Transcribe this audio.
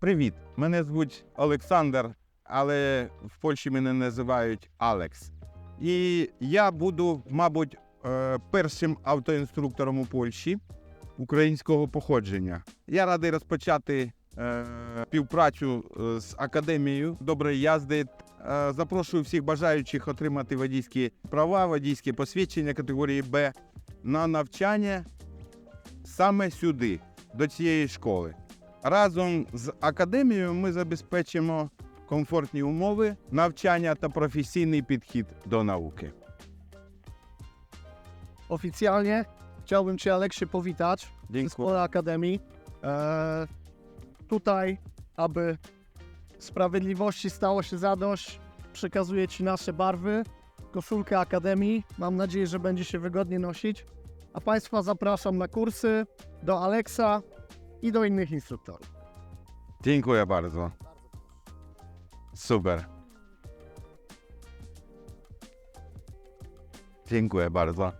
Привіт! Мене звуть Олександр, але в Польщі мене називають Алекс. І я буду, мабуть, е, першим автоінструктором у Польщі українського походження. Я радий розпочати е, співпрацю е, з академією доброї язди. Запрошую всіх бажаючих отримати водійські права, водійське посвідчення категорії Б на навчання саме сюди, до цієї школи. Разом з академією ми zabezpечимо комфортні умови навчання та професійний підхід до науки. Oficjalnie chciałbym Cię, Aleksie, powitać w Zespole Akademii. E, tutaj, aby sprawiedliwości stało się zadość, przekazuję Ci nasze barwy, koszulkę Akademii. Mam nadzieję, że będzie się wygodnie nosić. A Państwa zapraszam na kursy do Aleksa i do innych instruktorów. Dziękuję bardzo. Super. Dziękuję bardzo.